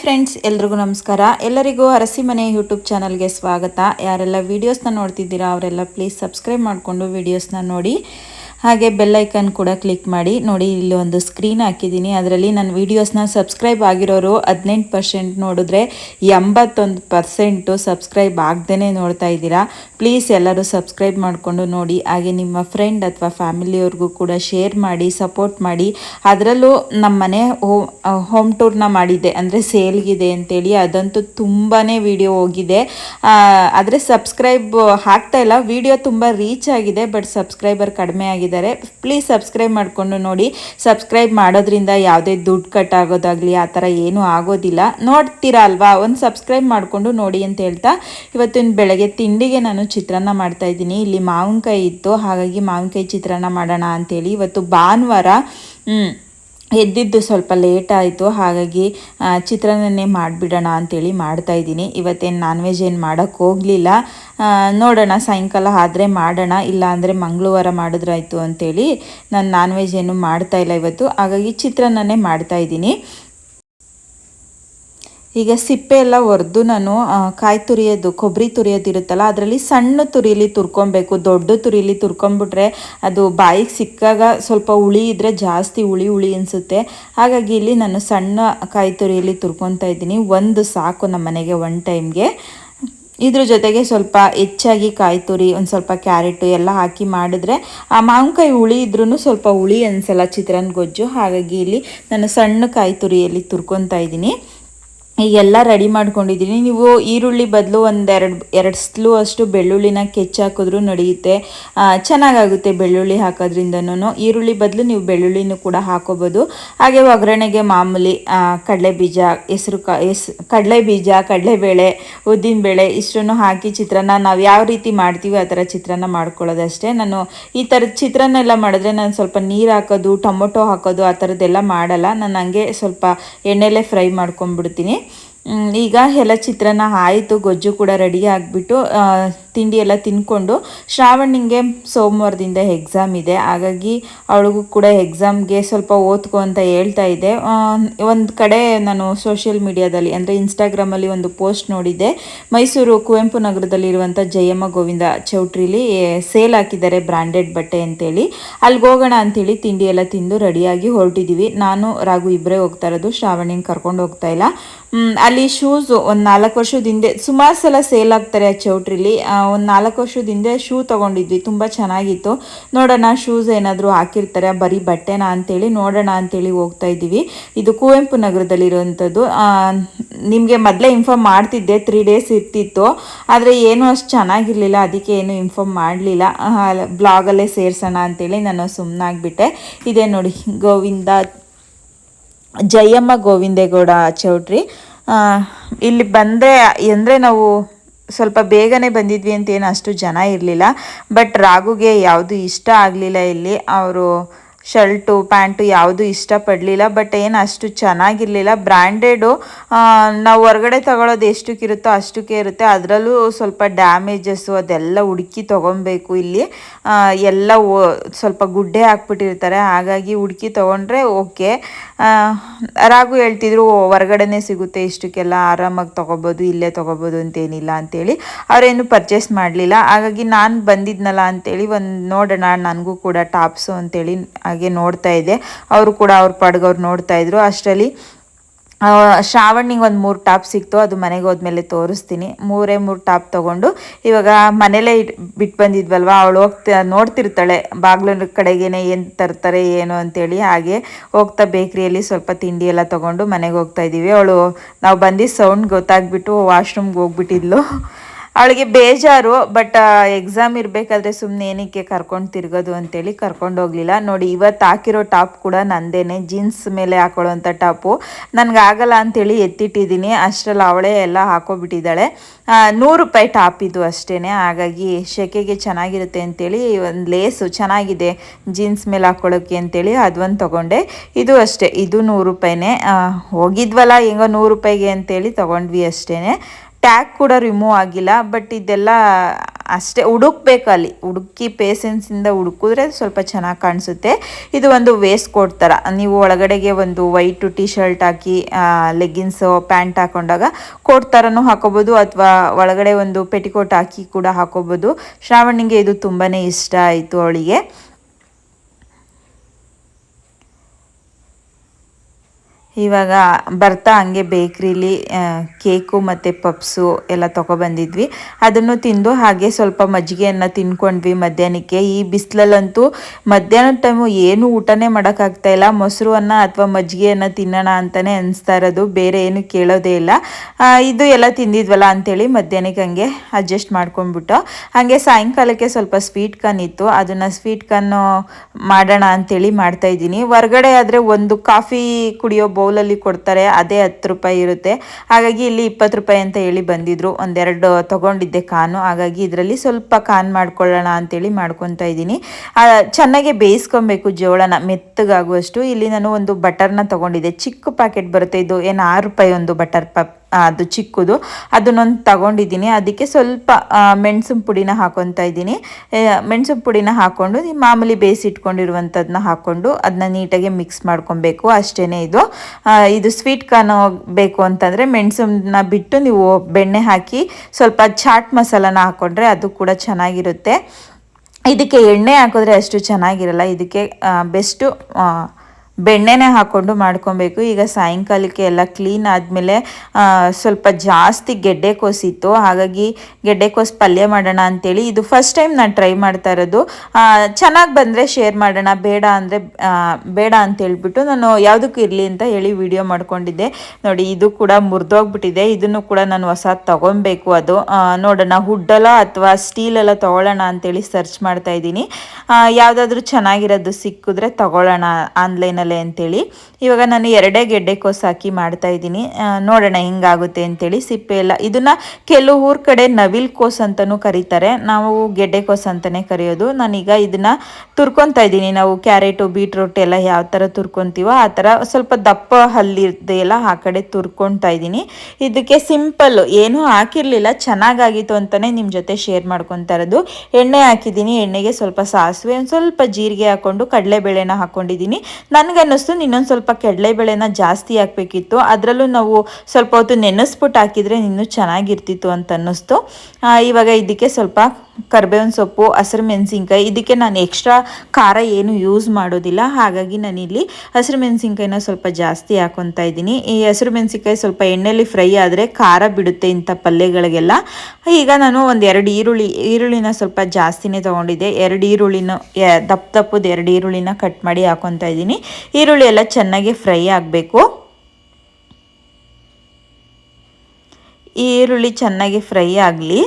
Friends ಎಲ್ರಿಗೂ ನಮಸ್ಕಾರ. ಎಲ್ಲರಿಗೂ ಅರಸಿ ಮನೆ ಯೂಟ್ಯೂಬ್ ಚಾನಲ್ಗೆ ಸ್ವಾಗತ. ಯಾರೆಲ್ಲ ವೀಡಿಯೋಸ್ನ ನೋಡ್ತಿದ್ದೀರಾ, ಅವರೆಲ್ಲ ಪ್ಲೀಸ್ ಸಬ್ಸ್ಕ್ರೈಬ್ ಮಾಡಿಕೊಂಡು ವೀಡಿಯೋಸ್ನ ನೋಡಿ. ಹಾಗೆ ಬೆಲ್ಲೈಕನ್ ಕೂಡ ಕ್ಲಿಕ್ ಮಾಡಿ. ನೋಡಿ, ಇಲ್ಲಿ ಒಂದು ಸ್ಕ್ರೀನ್ ಹಾಕಿದ್ದೀನಿ. ಅದರಲ್ಲಿ ನನ್ನ ವೀಡಿಯೋಸ್ನ ಸಬ್ಸ್ಕ್ರೈಬ್ ಆಗಿರೋರು ಹದಿನೆಂಟು ಪರ್ಸೆಂಟ್ ನೋಡಿದ್ರೆ ಎಂಬತ್ತೊಂದು ಪರ್ಸೆಂಟು ಸಬ್ಸ್ಕ್ರೈಬ್ ಆಗದೇ ನೋಡ್ತಾ ಇದ್ದೀರಾ. ಪ್ಲೀಸ್ ಎಲ್ಲರೂ ಸಬ್ಸ್ಕ್ರೈಬ್ ಮಾಡಿಕೊಂಡು ನೋಡಿ, ಹಾಗೆ ನಿಮ್ಮ ಫ್ರೆಂಡ್ ಅಥವಾ ಫ್ಯಾಮಿಲಿಯವ್ರಿಗೂ ಕೂಡ ಶೇರ್ ಮಾಡಿ ಸಪೋರ್ಟ್ ಮಾಡಿ. ಅದರಲ್ಲೂ ನಮ್ಮ ಮನೆ ಹೋಮ್ ಟೂರ್ನ ಮಾಡಿದ್ದೆ. ಅಂದರೆ ಸೇಲ್ಗಿದೆ ಅಂತೇಳಿ. ಅದಂತೂ ತುಂಬಾ ವಿಡಿಯೋ ಹೋಗಿದೆ. ಆದರೆ ಸಬ್ಸ್ಕ್ರೈಬ್ ಹಾಕ್ತಾ ಇಲ್ಲ. ವಿಡಿಯೋ ತುಂಬ ರೀಚ್ ಆಗಿದೆ ಬಟ್ ಸಬ್ಸ್ಕ್ರೈಬರ್ ಕಡಿಮೆ ಆಗಿದ್ದಾರೆ. ಪ್ಲೀಸ್ ಸಬ್ಸ್ಕ್ರೈಬ್ ಮಾಡಿಕೊಂಡು ನೋಡಿ. ಸಬ್ಸ್ಕ್ರೈಬ್ ಮಾಡೋದ್ರಿಂದ ಯಾವುದೇ ದುಡ್ಡು ಕಟ್ ಆಗೋದಾಗಲಿ, ಆ ಥರ ಏನೂ ಆಗೋದಿಲ್ಲ. ನೋಡ್ತೀರಾ ಅಲ್ವಾ? ಒಂದು ಸಬ್ಸ್ಕ್ರೈಬ್ ಮಾಡಿಕೊಂಡು ನೋಡಿ ಅಂತ ಹೇಳ್ತಾ, ಇವತ್ತಿನ ಬೆಳಗ್ಗೆ ತಿಂಡಿಗೆ ನಾನು ಚಿತ್ರಾನ್ನ ಮಾಡ್ತಾ ಇದ್ದೀನಿ. ಇಲ್ಲಿ ಮಾವಿನಕಾಯಿ ಇತ್ತು. ಹಾಗಾಗಿ ಮಾವಿನಕಾಯಿ ಚಿತ್ರಾನ್ನ ಮಾಡೋಣ ಅಂತೇಳಿ ಇವತ್ತು ಭಾನುವಾರ ಎದ್ದಿದ್ದು ಸ್ವಲ್ಪ ಲೇಟ್ ಆಯಿತು. ಹಾಗಾಗಿ ಚಿತ್ರಾನ್ನನೇ ಮಾಡಿಬಿಡೋಣ ಅಂಥೇಳಿ ಮಾಡ್ತಾಯಿದ್ದೀನಿ ಇವತ್ತೇನು ನಾನ್ ವೆಜ್ ಏನು ಮಾಡೋಕ್ಕೆ ಹೋಗಲಿಲ್ಲ. ನೋಡೋಣ, ಸಾಯಂಕಾಲ ಆದರೆ ಮಾಡೋಣ ಇಲ್ಲ ಅಂದರೆ ಮಂಗಳವಾರ ಮಾಡಿದ್ರಾಯ್ತು ಅಂಥೇಳಿ ನಾನು ನಾನ್ ವೆಜ್ ಏನು ಮಾಡ್ತಾಯಿಲ್ಲ ಇವತ್ತು. ಹಾಗಾಗಿ ಚಿತ್ರಾನ್ನನೇ ಮಾಡ್ತಾಯಿದ್ದೀನಿ ಈಗ ಸಿಪ್ಪೆ ಎಲ್ಲ ಒರೆದು ನಾನು ಕಾಯಿ ತುರಿಯೋದು ಕೊಬ್ಬರಿ ತುರಿಯೋದಿರುತ್ತಲ್ಲ ಅದರಲ್ಲಿ ಸಣ್ಣ ತುರಿಲಿ ತುರ್ಕೊಬೇಕು, ದೊಡ್ಡ ತುರಿಲಿ ತುರ್ಕೊಂಬಿಟ್ರೆ ಅದು ಬಾಯಿಗೆ ಸಿಕ್ಕಾಗ ಸ್ವಲ್ಪ ಹುಳಿ ಇದ್ದರೆ ಜಾಸ್ತಿ ಹುಳಿ ಹುಳಿ ಅನಿಸುತ್ತೆ. ಹಾಗಾಗಿ ಇಲ್ಲಿ ನಾನು ಸಣ್ಣ ಕಾಯಿ ತುರಿಯಲ್ಲಿ ತುರ್ಕೊತಾ ಇದ್ದೀನಿ, ಒಂದು ಸಾಕು ನಮ್ಮ ಮನೆಗೆ ಒನ್ ಟೈಮ್ಗೆ ಇದ್ರ ಜೊತೆಗೆ ಸ್ವಲ್ಪ ಹೆಚ್ಚಾಗಿ ಕಾಯಿ ತುರಿ, ಒಂದು ಸ್ವಲ್ಪ ಕ್ಯಾರೆಟು ಎಲ್ಲ ಹಾಕಿ ಮಾಡಿದ್ರೆ, ಆ ಮಾವಿನಕಾಯಿ ಹುಳಿ ಇದ್ರೂ ಸ್ವಲ್ಪ ಹುಳಿ ಅನಿಸಲ್ಲ ಚಿತ್ರಾನ್ನ ಗೊಜ್ಜು. ಹಾಗಾಗಿ ಇಲ್ಲಿ ನಾನು ಸಣ್ಣ ಕಾಯಿ ತುರಿಯಲ್ಲಿ ತುರ್ಕೊತಾ ಇದ್ದೀನಿ. ಈಗೆಲ್ಲ ರೆಡಿ ಮಾಡ್ಕೊಂಡಿದ್ದೀನಿ ನೀವು ಈರುಳ್ಳಿ ಬದಲು ಒಂದೆರಡು ಎರಡು ಸ್ಲೂ ಅಷ್ಟು ಬೆಳ್ಳುಳ್ಳಿನ ಕೆಚ್ಚಾಕಿದ್ರೂ ನಡೆಯುತ್ತೆ. ಚೆನ್ನಾಗಾಗುತ್ತೆ ಬೆಳ್ಳುಳ್ಳಿ ಹಾಕೋದ್ರಿಂದನೂ ಈರುಳ್ಳಿ ಬದಲು ನೀವು ಬೆಳ್ಳುಳ್ಳಿನೂ ಕೂಡ ಹಾಕೋಬೋದು. ಹಾಗೆ ಒಗ್ಗರಣೆಗೆ ಮಾಮೂಲಿ ಕಡಲೆ ಬೀಜ ಹೆಸರು ಕ ಬೀಜ ಕಡಲೆ ಬೀಜ ಕಡಲೆಬೇಳೆ ಉದ್ದಿನಬೇಳೆ ಇಷ್ಟನ್ನು ಹಾಕಿ ಚಿತ್ರಾನ್ನ ನಾವು ಯಾವ ರೀತಿ ಮಾಡ್ತೀವಿ ಆ ಥರ ಚಿತ್ರಾನ್ನ ಮಾಡ್ಕೊಳ್ಳೋದಷ್ಟೇ ನಾನು ಈ ಥರದ ಚಿತ್ರಾನ್ನ ಎಲ್ಲ ಮಾಡಿದ್ರೆ ನಾನು ಸ್ವಲ್ಪ ನೀರು ಹಾಕೋದು, ಟೊಮೊಟೊ ಹಾಕೋದು ಆ ಥರದ್ದೆಲ್ಲ ಮಾಡಲ್ಲ. ನಾನು ಹಂಗೆ ಸ್ವಲ್ಪ ಎಣ್ಣೆಲೆ ಫ್ರೈ ಮಾಡ್ಕೊಂಡ್ಬಿಡ್ತೀನಿ. ಈಗ ಎಲ್ಲ ಚಿತ್ರಾನ್ನ ಆಯಿತು ಗೊಜ್ಜು ಕೂಡ ರೆಡಿ ಆಗಿಬಿಟ್ಟು ತಿಂಡಿ ಎಲ್ಲ ತಿನ್ಕೊಂಡು ಶ್ರಾವಣಿಗೆ ಸೋಮವಾರದಿಂದ ಎಕ್ಸಾಮ್ ಇದೆ. ಹಾಗಾಗಿ ಅವಳಿಗೂ ಕೂಡ ಎಕ್ಸಾಮ್ಗೆ ಸ್ವಲ್ಪ ಓದ್ಕೊ ಅಂತ ಹೇಳ್ತಾ ಇದ್ದೆ ಒಂದು ಕಡೆ ನಾನು ಸೋಷಿಯಲ್ ಮೀಡಿಯಾದಲ್ಲಿ ಅಂದರೆ ಇನ್ಸ್ಟಾಗ್ರಾಮಲ್ಲಿ ಒಂದು ಪೋಸ್ಟ್ ನೋಡಿದ್ದೆ. ಮೈಸೂರು ಕುವೆಂಪು ನಗರದಲ್ಲಿರುವಂಥ ಜಯಮ್ಮ ಗೋವಿಂದ ಚೌಟ್ರಿಲಿ ಸೇಲ್ ಹಾಕಿದ್ದಾರೆ ಬ್ರ್ಯಾಂಡೆಡ್ ಬಟ್ಟೆ ಅಂತೇಳಿ. ಅಲ್ಲಿಗೆ ಹೋಗೋಣ ಅಂತೇಳಿ ತಿಂಡಿ ಎಲ್ಲ ತಿಂದು ರೆಡಿಯಾಗಿ ಹೊರಟಿದ್ದೀವಿ ನಾನು ರಾಗು ಇಬ್ಬರೇ ಹೋಗ್ತಾ ಇರೋದು. ಶ್ರಾವಣಿನ ಕರ್ಕೊಂಡು ಹೋಗ್ತಾ ಇಲ್ಲ. ಅಲ್ಲಿ ಶೂಸು ಒಂದು ನಾಲ್ಕು ವರ್ಷದ ಹಿಂದೆ ಸುಮಾರು ಸಲ ಸೇಲ್ ಆಗ್ತಾರೆ ಆ ಚೌಟ್ರಿಲಿ. ಒಂದು ನಾಲ್ಕು ವರ್ಷದ ಹಿಂದೆ ಶೂ ತೊಗೊಂಡಿದ್ವಿ, ತುಂಬ ಚೆನ್ನಾಗಿತ್ತು. ನೋಡೋಣ ಶೂಸ್ ಏನಾದರೂ ಹಾಕಿರ್ತಾರೆ, ಬರೀ ಬಟ್ಟೆನ ಅಂತೇಳಿ ನೋಡೋಣ ಅಂತೇಳಿ ಹೋಗ್ತಾ ಇದ್ದೀವಿ. ಇದು ಕುವೆಂಪು ನಗರದಲ್ಲಿರುವಂಥದ್ದು. ನಿಮಗೆ ಮೊದಲೇ ಇನ್ಫಾರ್ಮ್ ಮಾಡ್ತಿದ್ದೆ ತ್ರೀ ಡೇಸ್ ಇರ್ತಿತ್ತು. ಆದರೆ ಏನೂ ಅಷ್ಟು ಚೆನ್ನಾಗಿರಲಿಲ್ಲ, ಅದಕ್ಕೆ ಏನು ಇನ್ಫಾರ್ಮ್ ಮಾಡಲಿಲ್ಲ. ಬ್ಲಾಗಲ್ಲೇ ಸೇರಿಸೋಣ ಅಂತೇಳಿ ನಾನು ಸುಮ್ಮನಾಗ್ಬಿಟ್ಟೆ ಇದೇ ನೋಡಿ, ಗೋವಿಂದ, ಜಯಮ್ಮ ಗೋವಿಂದೇಗೌಡ ಚೌಟ್ರಿ. ಇಲ್ಲಿ ಬಂದರೆ, ಅಂದರೆ ನಾವು ಸ್ವಲ್ಪ ಬೇಗನೆ ಬಂದಿದ್ವಿ ಅಂತ ಏನು ಅಷ್ಟು ಜನ ಇರಲಿಲ್ಲ. ಬಟ್ ರಾಗುಗೆ ಯಾವುದು ಇಷ್ಟ ಆಗಲಿಲ್ಲ ಇಲ್ಲಿ. ಅವರು ಶರ್ಟು, ಪ್ಯಾಂಟು ಯಾವುದು ಇಷ್ಟಪಡಲಿಲ್ಲ, ಬಟ್ ಏನು ಅಷ್ಟು ಚೆನ್ನಾಗಿರಲಿಲ್ಲ. ಬ್ರ್ಯಾಂಡೆಡು ನಾವು ಹೊರಗಡೆ ತಗೊಳ್ಳೋದು ಎಷ್ಟಕ್ಕಿರುತ್ತೋ ಅಷ್ಟಕ್ಕೆ ಇರುತ್ತೆ. ಅದರಲ್ಲೂ ಸ್ವಲ್ಪ ಡ್ಯಾಮೇಜಸ್ಸು, ಅದೆಲ್ಲ ಹುಡುಕಿ ತೊಗೊಬೇಕು ಇಲ್ಲಿ. ಎಲ್ಲ ಸ್ವಲ್ಪ ಗುಡ್ಡೆ ಹಾಕ್ಬಿಟ್ಟಿರ್ತಾರೆ. ಹಾಗಾಗಿ ಹುಡುಕಿ ತೊಗೊಂಡ್ರೆ ಓಕೆ. ರಾಗು ಹೇಳ್ತಿದ್ರು ಹೊರಗಡೆನೇ ಸಿಗುತ್ತೆ, ಇಷ್ಟಕ್ಕೆಲ್ಲ ಆರಾಮಾಗಿ ತೊಗೋಬೋದು, ಇಲ್ಲೇ ತೊಗೋಬೋದು ಅಂತೇನಿಲ್ಲ ಅಂತೇಳಿ. ಅವರೇನು ಪರ್ಚೇಸ್ ಮಾಡಲಿಲ್ಲ. ಹಾಗಾಗಿ ನಾನು ಬಂದಿದ್ನಲ್ಲ ಅಂತೇಳಿ ಒಂದು ನೋಡೋಣ, ನನಗೂ ಕೂಡ ಟಾಪ್ಸು ಅಂತೇಳಿ ಹಾಗೆ ನೋಡ್ತಾ ಇದ್ದೆ ಅವರು ಕೂಡ ಅವ್ರ ಪಡ್ಗವ್ರು ನೋಡ್ತಾ ಇದ್ರು. ಅಷ್ಟರಲ್ಲಿ ಶ್ರಾವಣಿಗೆ ಒಂದು ಮೂರು ಟಾಪ್ ಸಿಕ್ತು. ಅದು ಮನೆಗೆ ಹೋದ್ಮೇಲೆ ತೋರಿಸ್ತೀನಿ. ಮೂರೇ ಮೂರು ಟಾಪ್ ತೊಗೊಂಡು ಇವಾಗ ಮನೇಲೇ ಬಿಟ್ಟು ಬಂದಿದ್ವಲ್ವ? ಅವಳು ಹೋಗ್ತಾ, ನೋಡ್ತಿರ್ತಾಳೆ. ಬಾಗ್ಲ ಕಡೆಗೇನೆ ಏನು ತರ್ತಾರೆ, ಏನು ಅಂತೇಳಿ. ಹಾಗೆ ಹೋಗ್ತಾ ಬೇಕ್ರಿಯಲ್ಲಿ ಸ್ವಲ್ಪ ತಿಂಡಿ ಎಲ್ಲ ತೊಗೊಂಡು ಮನೆಗೆ ಹೋಗ್ತಾ ಇದ್ದೀವಿ ಅವಳು, ನಾವು ಬಂದು ಸೌಂಡ್ ಗೊತ್ತಾಗ್ಬಿಟ್ಟು ವಾಶ್ರೂಮ್ಗೆ ಹೋಗ್ಬಿಟ್ಟಿದ್ಲು. ಅವಳಿಗೆ ಬೇಜಾರು ಬಟ್ ಎಕ್ಸಾಮ್ ಇರಬೇಕಾದ್ರೆ ಸುಮ್ಮನೆ ಏನಕ್ಕೆ ಕರ್ಕೊಂಡು ತಿರ್ಗೋದು ಅಂತೇಳಿ ಕರ್ಕೊಂಡು ಹೋಗಲಿಲ್ಲ. ನೋಡಿ, ಇವತ್ತು ಹಾಕಿರೋ ಟಾಪ್ ಕೂಡ ನಂದೇನೆ. ಜೀನ್ಸ್ ಮೇಲೆ ಹಾಕೊಳ್ಳೋವಂಥ ಟಾಪು. ನನಗಾಗಲ್ಲ ಅಂತೇಳಿ ಎತ್ತಿಟ್ಟಿದ್ದೀನಿ. ಅಷ್ಟರಲ್ಲಿ ಅವಳೇ ಎಲ್ಲ ಹಾಕೋಬಿಟ್ಟಿದ್ದಾಳೆ. ನೂರು ರೂಪಾಯಿ ಟಾಪ್ ಇದು ಅಷ್ಟೇ ಹಾಗಾಗಿ ಶೆಕೆಗೆ ಚೆನ್ನಾಗಿರುತ್ತೆ ಅಂತೇಳಿ ಒಂದು ಲೇಸು ಚೆನ್ನಾಗಿದೆ ಜೀನ್ಸ್ ಮೇಲೆ ಹಾಕೊಳ್ಳೋಕ್ಕೆ ಅಂತೇಳಿ ಅದೊಂದು ತೊಗೊಂಡೆ. ಇದು ಅಷ್ಟೇ. ಇದು ನೂರು ರೂಪಾಯಿನೇ. ಹೋಗಿದ್ವಲ್ಲ ಹೆಂಗೋ ನೂರು ರೂಪಾಯಿಗೆ ಅಂತೇಳಿ ತೊಗೊಂಡ್ವಿ ಅಷ್ಟೇ ಟ್ಯಾಗ್ ಕೂಡ ರಿಮೂವ್ ಆಗಿಲ್ಲ ಬಟ್ ಇದೆಲ್ಲ ಅಷ್ಟೇ ಹುಡುಕ್ಬೇಕು ಅಲ್ಲಿ. ಹುಡುಕಿ ಪೇಸೆನ್ಸಿಂದ ಹುಡುಕಿದ್ರೆ ಸ್ವಲ್ಪ ಚೆನ್ನಾಗಿ ಕಾಣಿಸುತ್ತೆ. ಇದು ಒಂದು ವೇಸ್ಟ್ ಕೋಟ್ ಥರ ನೀವು ಒಳಗಡೆಗೆ ಒಂದು ವೈಟು ಟಿ ಶರ್ಟ್ ಹಾಕಿ ಲೆಗ್ಗಿನ್ಸು ಪ್ಯಾಂಟ್ ಹಾಕೊಂಡಾಗ ಕೋಟ್ ಥರನೂ ಹಾಕೋಬೋದು, ಅಥವಾ ಒಳಗಡೆ ಒಂದು ಪೆಟಿಕೋಟ್ ಹಾಕಿ ಕೂಡ ಹಾಕೋಬೋದು. ಶ್ರಾವಣಿಗೆ ಇದು ತುಂಬಾ ಇಷ್ಟ ಆಯಿತು ಅವಳಿಗೆ. ಇವಾಗ ಬರ್ತಾ ಹಂಗೆ ಬೇಕ್ರಿಲಿ ಕೇಕು ಮತ್ತು ಪಪ್ಸು ಎಲ್ಲ ತೊಗೊಬಂದಿದ್ವಿ. ಅದನ್ನು ತಿಂದು ಹಾಗೆ ಸ್ವಲ್ಪ ಮಜ್ಜಿಗೆಯನ್ನು ತಿನ್ಕೊಂಡ್ವಿ ಮಧ್ಯಾಹ್ನಕ್ಕೆ. ಈ ಬಿಸಿಲಲ್ಲಂತೂ ಮಧ್ಯಾಹ್ನದ ಟೈಮು ಏನು ಊಟನೇ ಮಾಡೋಕ್ಕಾಗ್ತಾ ಇಲ್ಲ. ಮೊಸರು ಅನ್ನ ಅಥವಾ ಮಜ್ಜಿಗೆಯನ್ನು ತಿನ್ನೋಣ ಅಂತಲೇ ಅನಿಸ್ತಾ ಇರೋದು. ಬೇರೆ ಏನು ಕೇಳೋದೇ ಇಲ್ಲ. ಇದು ಎಲ್ಲ ತಿಂದಿದ್ವಲ್ಲ ಅಂಥೇಳಿ ಮಧ್ಯಾಹ್ನಕ್ಕೆ ಹಂಗೆ ಅಡ್ಜಸ್ಟ್ ಮಾಡ್ಕೊಂಡ್ಬಿಟ್ಟು. ಹಾಗೆ ಸಾಯಂಕಾಲಕ್ಕೆ ಸ್ವಲ್ಪ ಸ್ವೀಟ್ ಕನ್ ಇತ್ತು. ಅದನ್ನು ಸ್ವೀಟ್ ಕನ್ನು ಮಾಡೋಣ ಅಂಥೇಳಿ ಮಾಡ್ತಾಯಿದ್ದೀನಿ ಹೊರಗಡೆ ಆದರೆ ಒಂದು ಕಾಫಿ ಕುಡಿಯೋ ಬೌಲಲ್ಲಿ ಕೊಡ್ತಾರೆ, ಅದೇ ಹತ್ತು ರೂಪಾಯಿ ಇರುತ್ತೆ. ಹಾಗಾಗಿ ಇಲ್ಲಿ ಇಪ್ಪತ್ತು ರೂಪಾಯಿ ಅಂತ ಹೇಳಿ ಬಂದಿದ್ರು. ಒಂದೆರಡು ತೊಗೊಂಡಿದ್ದೆ ಕಾನು. ಹಾಗಾಗಿ ಇದರಲ್ಲಿ ಸ್ವಲ್ಪ ಕಾನ್ ಮಾಡ್ಕೊಳ್ಳೋಣ ಅಂತೇಳಿ ಮಾಡ್ಕೊತಾ ಇದ್ದೀನಿ. ಚೆನ್ನಾಗೆ ಬೇಯಿಸ್ಕೊಬೇಕು ಜೋಳನ, ಮೆತ್ತಗಾಗುವಷ್ಟು. ಇಲ್ಲಿ ನಾನು ಒಂದು ಬಟರ್ನ ತೊಗೊಂಡಿದ್ದೆ. ಚಿಕ್ಕ ಪ್ಯಾಕೆಟ್ ಬರುತ್ತೆ ಇದು. ಏನು ಆರು ರೂಪಾಯಿ ಒಂದು ಬಟರ್ ಪಪ್. ಅದು ಚಿಕ್ಕದು. ಅದನ್ನೊಂದು ತಗೊಂಡಿದ್ದೀನಿ. ಅದಕ್ಕೆ ಸ್ವಲ್ಪ ಮೆಣಸಿನ ಪುಡಿನ ಹಾಕೊತಾ ಇದ್ದೀನಿ. ಮೆಣಸಿನ ಪುಡಿನ ಹಾಕ್ಕೊಂಡು ಮಾಮೂಲಿ ಬೇಯಿಸಿಟ್ಕೊಂಡಿರುವಂಥದ್ದನ್ನ ಹಾಕ್ಕೊಂಡು ಅದನ್ನ ನೀಟಾಗಿ ಮಿಕ್ಸ್ ಮಾಡ್ಕೊಬೇಕು. ಅಷ್ಟೇ ಇದು. ಇದು ಸ್ವೀಟ್ ಕಾರ್ನ್ ಬೇಕು ಅಂತಂದರೆ ಮೆಣಸನ್ನ ಬಿಟ್ಟು ನೀವು ಬೆಣ್ಣೆ ಹಾಕಿ ಸ್ವಲ್ಪ ಚಾಟ್ ಮಸಾಲನ ಹಾಕ್ಕೊಂಡ್ರೆ ಅದು ಕೂಡ ಚೆನ್ನಾಗಿರುತ್ತೆ. ಇದಕ್ಕೆ ಎಣ್ಣೆ ಹಾಕಿದ್ರೆ ಅಷ್ಟು ಚೆನ್ನಾಗಿರಲ್ಲ. ಇದಕ್ಕೆ ಬೆಸ್ಟು ಬೆಣ್ಣೆನೇ ಹಾಕ್ಕೊಂಡು ಮಾಡ್ಕೊಬೇಕು. ಈಗ ಸಾಯಂಕಾಲಕ್ಕೆ ಎಲ್ಲ ಕ್ಲೀನ್ ಆದಮೇಲೆ ಸ್ವಲ್ಪ ಜಾಸ್ತಿ ಗೆಡ್ಡೆ ಕೋಸಿತ್ತು. ಹಾಗಾಗಿ ಗೆಡ್ಡೆ ಕೋಸು ಪಲ್ಯ ಮಾಡೋಣ ಅಂತೇಳಿ ಇದು ಫಸ್ಟ್ ಟೈಮ್ ನಾನು ಟ್ರೈ ಮಾಡ್ತಾ ಇರೋದು. ಚೆನ್ನಾಗಿ ಬಂದರೆ ಶೇರ್ ಮಾಡೋಣ, ಬೇಡ ಅಂದರೆ ಬೇಡ ಅಂತ ಹೇಳ್ಬಿಟ್ಟು ನಾನು ಯಾವುದಕ್ಕೂ ಇರಲಿ ಅಂತ ಹೇಳಿ ವಿಡಿಯೋ ಮಾಡ್ಕೊಂಡಿದ್ದೆ. ನೋಡಿ, ಇದು ಕೂಡ ಮುರಿದೋಗ್ಬಿಟ್ಟಿದೆ. ಇದನ್ನು ಕೂಡ ನಾನು ಹೊಸ ತೊಗೊಬೇಕು ಅದು. ನೋಡೋಣ ಹುಡ್ಡಲ್ಲ ಅಥವಾ ಸ್ಟೀಲೆಲ್ಲ ತೊಗೊಳ್ಳೋಣ ಅಂತೇಳಿ ಸರ್ಚ್ ಮಾಡ್ತಾ ಇದ್ದೀನಿ. ಯಾವುದಾದ್ರೂ ಚೆನ್ನಾಗಿರೋದು ಸಿಕ್ಕಿದ್ರೆ ತೊಗೊಳ್ಳೋಣ ಆನ್ಲೈನಲ್ಲಿ ಅಂತೇಳಿ. ಇವಾಗ ನಾನು ಎರಡೇ ಗೆಡ್ಡೆ ಕೋಸು ಹಾಕಿ ಮಾಡ್ತಾ ಇದ್ದೀನಿ. ನೋಡೋಣ ಹೆಂಗಾಗುತ್ತೆ ಅಂತೇಳಿ ಸಿಪ್ಪೆ ಎಲ್ಲ. ಇದನ್ನ ಕೆಲವು ಊರ ಕಡೆ ನವಿಲ್ ಕೋಸ್ ಅಂತಲೂ ಕರೀತಾರೆ. ನಾವು ಗೆಡ್ಡೆ ಕೋಸು ಅಂತಲೇ ಕರೆಯೋದು. ನಾನೀಗ ಇದನ್ನ ತುರ್ಕೊತಾ ಇದ್ದೀನಿ. ನಾವು ಕ್ಯಾರೆಟು, ಬೀಟ್ರೂಟ್ ಎಲ್ಲ ಯಾವ ಥರ ತುರ್ಕೊತೀವೋ ಆ ಥರ ಸ್ವಲ್ಪ ದಪ್ಪ ಹಲ್ಲಿದೆಯಲ್ಲ ಆ ಕಡೆ ತುರ್ಕೊತಾ ಇದ್ದೀನಿ. ಇದಕ್ಕೆ ಸಿಂಪಲ್ ಏನೂ ಹಾಕಿರಲಿಲ್ಲ. ಚೆನ್ನಾಗಾಗಿತ್ತು ಅಂತಲೇ ನಿಮ್ಮ ಜೊತೆ ಶೇರ್ ಮಾಡ್ಕೊತಾ ಇರೋದು. ಎಣ್ಣೆ ಹಾಕಿದ್ದೀನಿ. ಎಣ್ಣೆಗೆ ಸ್ವಲ್ಪ ಸಾಸಿವೆ, ಒಂದು ಸ್ವಲ್ಪ ಜೀರಿಗೆ ಹಾಕ್ಕೊಂಡು ಕಡಲೆಬೇಳೆನ ಹಾಕ್ಕೊಂಡಿದ್ದೀನಿ ನನಗೆ ಅನ್ನಿಸ್ತು ಇನ್ನೊಂದು ಸ್ವಲ್ಪ ಕಡಲೆಬೇಳೆನ ಜಾಸ್ತಿ ಹಾಕಬೇಕಿತ್ತು. ಅದರಲ್ಲೂ ನಾವು ಸ್ವಲ್ಪ ಹೊತ್ತು ನೆನೆಸ್ಬಿಟ್ಟು ಹಾಕಿದರೆ ಇನ್ನೂ ಚೆನ್ನಾಗಿರ್ತಿತ್ತು ಅಂತ ಅನ್ನಿಸ್ತು ಇವಾಗ ಇದಕ್ಕೆ ಸ್ವಲ್ಪ ಕರ್ಬೇವಿನ ಸೊಪ್ಪು, ಹಸಿರು ಮೆಣಸಿನ್ಕಾಯಿ, ಇದಕ್ಕೆ ನಾನು ಎಕ್ಸ್ಟ್ರಾ ಖಾರ ಏನು ಯೂಸ್ ಮಾಡೋದಿಲ್ಲ. ಹಾಗಾಗಿ ನಾನಿಲ್ಲಿ ಹಸಿರು ಮೆಣಸಿನ್ಕಾಯಿನ ಸ್ವಲ್ಪ ಜಾಸ್ತಿ ಹಾಕೊತಾ ಇದ್ದೀನಿ. ಈ ಹಸಿರು ಮೆಣಸಿನ್ಕಾಯಿ ಸ್ವಲ್ಪ ಎಣ್ಣೆಯಲ್ಲಿ ಫ್ರೈ ಆದರೆ ಖಾರ ಬಿಡುತ್ತೆ ಇಂಥ ಪಲ್ಯಗಳಿಗೆಲ್ಲ. ಈಗ ನಾನು ಒಂದು ಎರಡು ಈರುಳ್ಳಿ, ಈರುಳ್ಳಿನ ಸ್ವಲ್ಪ ಜಾಸ್ತಿನೇ ತೊಗೊಂಡಿದ್ದೆ. ಎರಡು ಈರುಳ್ಳಿನ ದಪ್ಪ ದಪ್ಪದ ಎರಡು ಈರುಳ್ಳಿನ ಕಟ್ ಮಾಡಿ ಹಾಕೊತಾ ಇದ್ದೀನಿ. ಈರುಳ್ಳಿ ಎಲ್ಲ ಚೆನ್ನಾಗಿ ಫ್ರೈ ಆಗಬೇಕು. ಈರುಳ್ಳಿ ಚೆನ್ನಾಗಿ ಫ್ರೈ ಆಗಲಿ.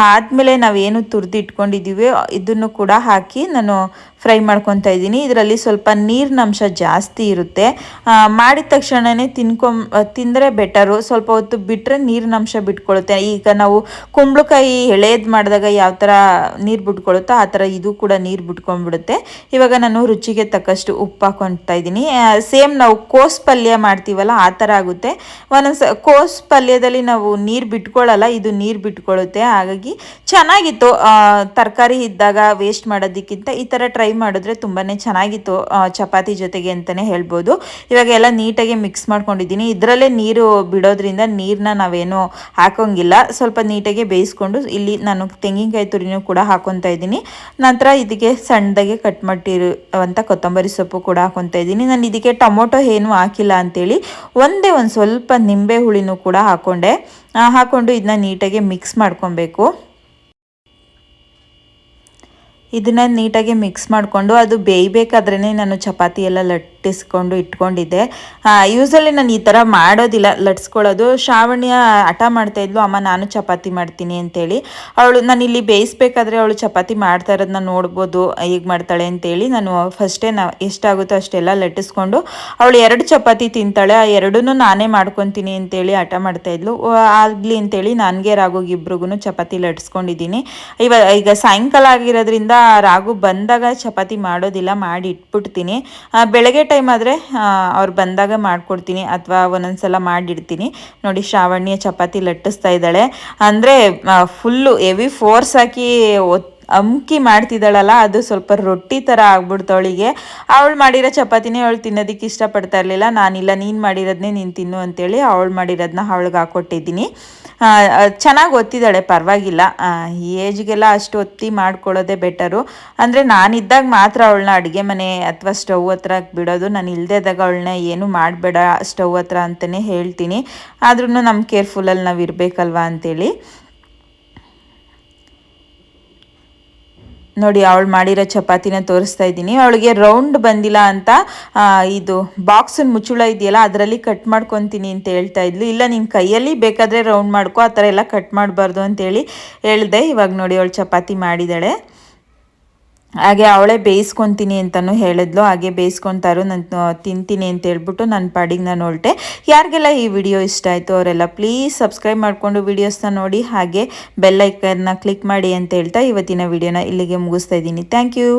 ಆದಮೇಲೆ ನಾವೇನು ತುರಿದಿಟ್ಕೊಂಡಿದ್ದೀವಿ ಇದನ್ನು ಕೂಡ ಹಾಕಿ ನಾನು ಫ್ರೈ ಮಾಡ್ಕೊತಾ ಇದ್ದೀನಿ. ಇದರಲ್ಲಿ ಸ್ವಲ್ಪ ನೀರಿನ ಅಂಶ ಜಾಸ್ತಿ ಇರುತ್ತೆ. ಮಾಡಿದ ತಕ್ಷಣವೇ ತಿನ್ಕೊ ತಿಂದರೆ ಬೆಟರು. ಸ್ವಲ್ಪ ಹೊತ್ತು ಬಿಟ್ಟರೆ ನೀರಿನ ಅಂಶ ಈಗ ನಾವು ಕುಂಬಳಕಾಯಿ ಎಳೆದು ಮಾಡಿದಾಗ ಯಾವ ಥರ ನೀರು ಬಿಟ್ಕೊಳುತ್ತೋ ಆ ಥರ ಇದು ಕೂಡ ನೀರು ಬಿಟ್ಕೊಂಡ್ಬಿಡುತ್ತೆ. ಇವಾಗ ನಾನು ರುಚಿಗೆ ತಕ್ಕಷ್ಟು ಉಪ್ಪು ಹಾಕೊತಾ ಇದ್ದೀನಿ. ಸೇಮ್ ನಾವು ಕೋಸ್ ಪಲ್ಯ ಮಾಡ್ತೀವಲ್ಲ ಆ ಥರ ಆಗುತ್ತೆ. ಒಂದೊಂದು ಕೋಸ್ ಪಲ್ಯದಲ್ಲಿ ನಾವು ನೀರು ಬಿಟ್ಕೊಳ್ಳಲ್ಲ ಇದು ನೀರು ಬಿಟ್ಕೊಳ್ಳುತ್ತೆ ಹಾಗಾಗಿ ಚೆನ್ನಾಗಿತ್ತು. ತರಕಾರಿ ಇದ್ದಾಗ ವೇಸ್ಟ್ ಮಾಡೋದಕ್ಕಿಂತ ಈ ಥರ ಟ್ರೈ ಮಾಡಿದ್ರೆ ತುಂಬಾ ಚೆನ್ನಾಗಿತ್ತು ಚಪಾತಿ ಜೊತೆಗೆ ಅಂತಲೇ ಹೇಳ್ಬೋದು. ಇವಾಗ ಎಲ್ಲ ನೀಟಾಗಿ ಮಿಕ್ಸ್ ಮಾಡ್ಕೊಂಡಿದ್ದೀನಿ. ಇದರಲ್ಲೇ ನೀರು ಬಿಡೋದ್ರಿಂದ ನೀರನ್ನ ನಾವೇನು ಹಾಕೋಂಗಿಲ್ಲ. ಸ್ವಲ್ಪ ನೀಟಾಗಿ ಬೇಯಿಸ್ಕೊಂಡು ಇಲ್ಲಿ ನಾನು ತೆಂಗಿನಕಾಯಿ ತುರಿನೂ ಕೂಡ ಹಾಕೊತಾ ಇದ್ದೀನಿ. ನಂತರ ಇದಕ್ಕೆ ಸಣ್ಣದಾಗೆ ಕಟ್ ಮಾಡಿರುವಂಥ ಕೊತ್ತಂಬರಿ ಸೊಪ್ಪು ಕೂಡ ಹಾಕೊತಾ ಇದ್ದೀನಿ. ನಾನು ಇದಕ್ಕೆ ಟೊಮೊಟೊ ಏನು ಹಾಕಿಲ್ಲ ಅಂತೇಳಿ ಒಂದೇ ಒಂದು ಸ್ವಲ್ಪ ನಿಂಬೆ ಹುಳಿನೂ ಕೂಡ ಹಾಕೊಂಡೆ. ಹಾಕ್ಕೊಂಡು ಇದನ್ನ ನೀಟಾಗಿ ಮಿಕ್ಸ್ ಮಾಡ್ಕೊಬೇಕು. ಇದನ್ನು ನೀಟಾಗಿ ಮಿಕ್ಸ್ ಮಾಡಿಕೊಂಡು ಅದು ಬೇಯಬೇಕಾದ್ರೇ ನಾನು ಚಪಾತಿ ಎಲ್ಲ ಲಟ್ಟಿಸ್ಕೊಂಡು ಇಟ್ಕೊಂಡಿದ್ದೆ. ಯೂಸಲಿ ನಾನು ಈ ಥರ ಮಾಡೋದಿಲ್ಲ, ಲಟ್ಸ್ಕೊಳ್ಳೋದು. ಶ್ರಾವಣಿಯ ಹಠ ಮಾಡ್ತಾ ಇದ್ಲು, ಅಮ್ಮ, ನಾನು ಚಪಾತಿ ಮಾಡ್ತೀನಿ ಅಂತೇಳಿ. ಅವಳು, ನಾನು ಇಲ್ಲಿ ಬೇಯಿಸ್ಬೇಕಾದ್ರೆ ಅವಳು ಚಪಾತಿ ಮಾಡ್ತಾ ಇರೋದನ್ನ ನೋಡ್ಬೋದು, ಹೇಗೆ ಮಾಡ್ತಾಳೆ ಅಂತೇಳಿ ನಾನು ಫಸ್ಟೇ ನಾ ಎಷ್ಟಾಗುತ್ತೋ ಅಷ್ಟೆಲ್ಲ ಲಟ್ಟಿಸ್ಕೊಂಡು, ಅವಳು ಎರಡು ಚಪಾತಿ ತಿಂತಾಳೆ, ಆ ಎರಡೂ ನಾನೇ ಮಾಡ್ಕೊತೀನಿ ಅಂತೇಳಿ ಹಠ ಮಾಡ್ತಾ ಇದ್ಲು. ಆಗಲಿ ಅಂತೇಳಿ ನನಗೆ ರಾಗೋಗಿಬ್ರಿಗೂ ಚಪಾತಿ ಲಟ್ಸ್ಕೊಂಡಿದ್ದೀನಿ. ಇವಾಗ ಈಗ ಸಾಯಂಕಾಲ ಆಗಿರೋದ್ರಿಂದ ರಾಗು ಬಂದಾಗ ಚಪಾತಿ ಮಾಡೋದಿಲ್ಲ, ಮಾಡಿ ಇಟ್ಬಿಡ್ತೀನಿ. ಬೆಳಗ್ಗೆ ಆದರೆ ಅವ್ರು ಬಂದಾಗ ಮಾಡಿಕೊಡ್ತೀನಿ ಅಥವಾ ಒಂದೊಂದು ಸಲ ಮಾಡಿಡ್ತೀನಿ. ನೋಡಿ, ಶ್ರಾವಣಿಯ ಚಪಾತಿ ಲಟ್ಟಿಸ್ತಾ ಇದ್ದಾಳೆ. ಅಂದರೆ ಫುಲ್ಲು ಎವಿ ಫೋರ್ಸ್ ಹಾಕಿ ಒತ್ ಅಮ್ಕಿ ಮಾಡ್ತಿದ್ದಾಳಲ್ಲ, ಅದು ಸ್ವಲ್ಪ ರೊಟ್ಟಿ ಥರ ಆಗ್ಬಿಡ್ತು ಅವಳಿಗೆ. ಅವಳು ಮಾಡಿರೋ ಚಪಾತಿನೇ ಅವಳು ತಿನ್ನೋದಕ್ಕೆ ಇಷ್ಟಪಡ್ತಾ ಇರಲಿಲ್ಲ. ನಾನಿಲ್ಲ, ನೀನು ಮಾಡಿರೋದನ್ನೇ ನೀನು ತಿನ್ನು ಅಂತೇಳಿ ಅವಳು ಮಾಡಿರೋದನ್ನ ಅವಳಿಗೆ ಹಾಕ್ಕೊಟ್ಟಿದ್ದೀನಿ ಚೆನ್ನಾಗಿ ಒತ್ತಿದ್ದಾಳೆ, ಪರವಾಗಿಲ್ಲ. ಈ ಏಜ್ಗೆಲ್ಲ ಅಷ್ಟು ಒತ್ತಿ ಮಾಡ್ಕೊಳ್ಳೋದೇ ಬೆಟರು. ಅಂದರೆ ನಾನಿದ್ದಾಗ ಮಾತ್ರ ಅವಳನ್ನ ಅಡುಗೆ ಮನೆ ಅಥವಾ ಸ್ಟವ್ ಹತ್ರ ಬಿಡೋದು. ನಾನು ಇಲ್ಲದೇ ಇದ್ದಾಗ ಅವಳನ್ನ ಏನು ಮಾಡಬೇಡ, ಸ್ಟವ್ ಹತ್ರ ಅಂತಲೇ ಹೇಳ್ತೀನಿ. ಆದ್ರೂ ನಮ್ಮ ಕೇರ್ಫುಲ್ಲಲ್ಲಿ ನಾವು ಇರಬೇಕಲ್ವಾ ಅಂತೇಳಿ. ನೋಡಿ, ಅವಳು ಮಾಡಿರೋ ಚಪಾತಿನ ತೋರಿಸ್ತಾ ಇದ್ದೀನಿ. ಅವಳಿಗೆ ರೌಂಡ್ ಬಂದಿಲ್ಲ ಅಂತ ಇದು ಬಾಕ್ಸನ್ನು ಮುಚ್ಚುಳ ಇದೆಯಲ್ಲ, ಅದರಲ್ಲಿ ಕಟ್ ಮಾಡ್ಕೊತೀನಿ ಅಂತ ಹೇಳ್ತಾ ಇದ್ಲು. ಇಲ್ಲ ನಿನ್ನ ಕೈಯಲ್ಲಿ ಬೇಕಾದರೆ ರೌಂಡ್ ಮಾಡ್ಕೋ, ಆ ಥರ ಎಲ್ಲ ಕಟ್ ಮಾಡಬಾರ್ದು ಅಂತೇಳಿ ಹೇಳಿದೆ. ಇವಾಗ ನೋಡಿ, ಅವಳು ಚಪಾತಿ ಮಾಡಿದ್ದಾಳೆ. ಹಾಗೆ ಅವಳೇ ಬೇಯಿಸ್ಕೊತೀನಿ ಅಂತಲೂ ಹೇಳಿದ್ಲು, ಹಾಗೆ ಬೇಯಿಸ್ಕೊತಾರು, ನಾನು ತಿಂತೀನಿ ಅಂತ ಹೇಳ್ಬಿಟ್ಟು ನನ್ನ ಪಾಡಿಗೆ ನಾನು ಹೊರಟೆ. ಯಾರಿಗೆಲ್ಲ ಈ ವಿಡಿಯೋ ಇಷ್ಟ ಆಯಿತು ಅವರೆಲ್ಲ ಪ್ಲೀಸ್ ಸಬ್ಸ್ಕ್ರೈಬ್ ಮಾಡಿಕೊಂಡು ವೀಡಿಯೋಸ್ನ ನೋಡಿ, ಹಾಗೆ ಬೆಲ್ಲೈಕನ್ನ ಕ್ಲಿಕ್ ಮಾಡಿ ಅಂತ ಹೇಳ್ತಾ ಇವತ್ತಿನ ವಿಡಿಯೋನ ಇಲ್ಲಿಗೆ ಮುಗಿಸ್ತಾ ಇದ್ದೀನಿ. Thank you.